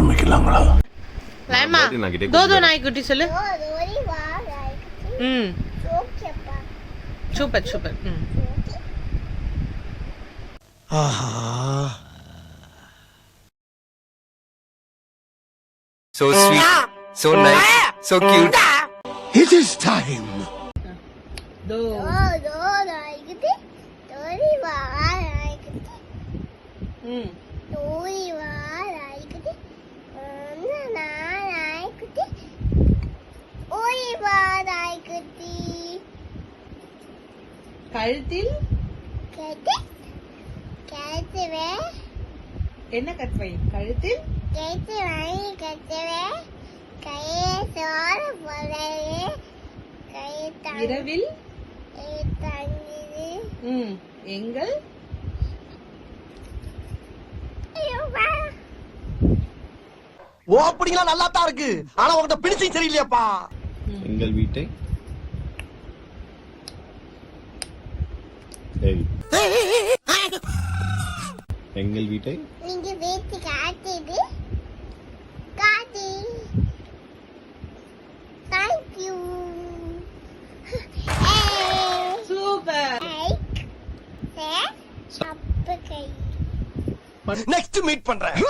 ஆரம்பிக்கலாங்களா? லைமா தோதோ. நாய்க்குட்டி சொல்லு. ம். Super super. ம். So sweet, so nice, so cute. It is time. தோ. ம். கழுத்தில் என்ன கத்துவை கழுத்தில்? இரவில்? ம் எங்கள்? ஓப்பனிங்லாம் நல்லா தான் இருக்கு. ஆனா உங்ககிட்ட பிடிச்சும் சரியில்லையாப்பா. எங்கள் வீட்டை ஏய். எங்கள் வீட்டை? நீங்க வேட்டி காட்டுது காட்டி. தேங்க்யூ சூப்பர் சப்பு கை நெக்ஸ்ட் மீட் பண்றேன்.